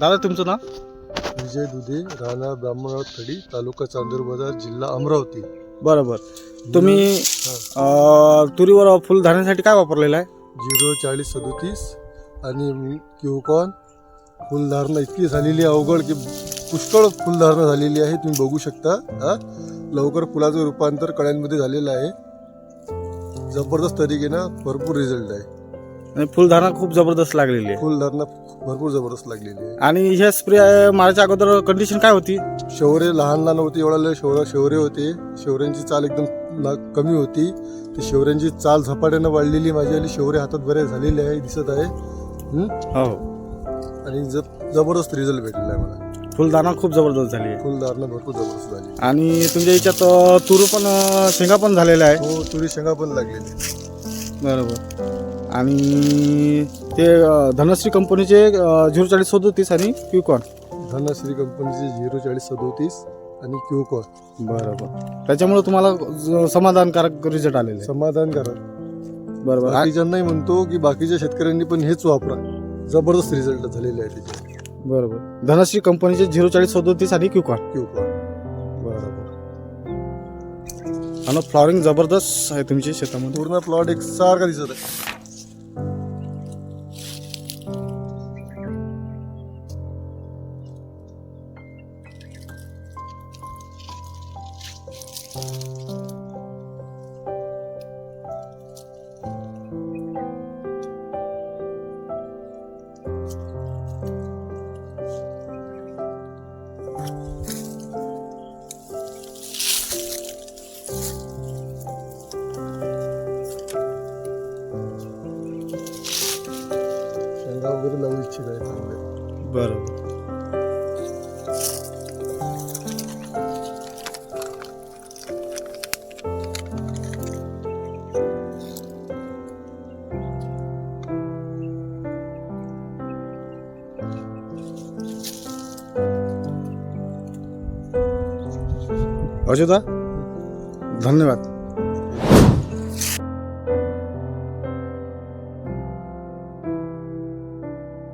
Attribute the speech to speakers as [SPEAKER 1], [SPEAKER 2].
[SPEAKER 1] दादा तुमचं नाव?
[SPEAKER 2] विजय दुधे राहणार ब्राह्मणवाड खडी तालुका चांदूर बाजार जिल्हा अमरावती.
[SPEAKER 1] बरोबर. तुम्ही अं, तुरीवर फुल धरण्यासाठी काय वापरलेलं आहे?
[SPEAKER 2] झिरो चाळीस सदोतीस आणि क्यूकॉन फुलधारणा इतकी झालेली आहे अवघड की पुष्कळ फुलधारणा झालेली आहे तुम्ही बघू शकता हा. लवकर फुलाचं रूपांतर कळ्यांमध्ये झालेलं आहे. जबरदस्त तरीकेनं भरपूर रिझल्ट आहे.
[SPEAKER 1] आणि फुलधारणा खूप जबरदस्त लागलेली आहे.
[SPEAKER 2] फुलधारणा भरपूर जबरदस्त लागलेली आहे.
[SPEAKER 1] आणि ह्या स्प्रे मारायच्या अगोदर कंडिशन काय होती?
[SPEAKER 2] शौर्य लहान लहान होते एवढा शौर शौर्य होते. शौर्यांची चाल एकदम ना- कमी होती. ती शौर्यांची चाल झपाट्यानं वाढलेली माझी आली शौर्य हातात बरेच झालेले आहे दिसत आहे?
[SPEAKER 1] हो.
[SPEAKER 2] आणि ज- जबरदस्त रिझल्ट भेटलेला आहे मला.
[SPEAKER 1] फुलधारणा खूप जबरदस्त झाली आहे.
[SPEAKER 2] फुलधारणा भरपूर जबरदस्त झाली
[SPEAKER 1] आणि तुमच्या याच्यात अं, तूर पण अं, शेंगा पण झालेल्या आहे.
[SPEAKER 2] हो तुरी शेंगा पण लागलेली
[SPEAKER 1] बरोबर. आणि ते धनश्री कंपनीचे झिरो चाळीस सदोतीस आणि क्यूकॉन
[SPEAKER 2] धनश्री कंपनीचे झिरो चाळीस सदोतीस आणि क्यूकॉन
[SPEAKER 1] बरोबर. त्याच्यामुळे तुम्हाला ज- समाधानकारक रिझल्ट आलेले.
[SPEAKER 2] समाधानकारक.
[SPEAKER 1] बरोबर. आ-
[SPEAKER 2] बाकीच्यांनाही म्हणतो की बाकीच्या शेतकऱ्यांनी पण हेच वापरा. जबरदस्त रिझल्ट झालेले आहे त्याचे.
[SPEAKER 1] बरोबर. धनश्री कंपनीचे झिरो चाळीस सदोतीस आणि क्यूकॉन
[SPEAKER 2] क्यूकॉन
[SPEAKER 1] बरोबर. आणि फ्लॉवरिंग जबरदस्त आहे तुमच्या शेतामध्ये.
[SPEAKER 2] पूर्ण प्लॉट एक सारखा दिसत आहे. शेंगा वगैरे लावू इच्छित आहे चांगले
[SPEAKER 1] बरोबर अजोदा धन्यवाद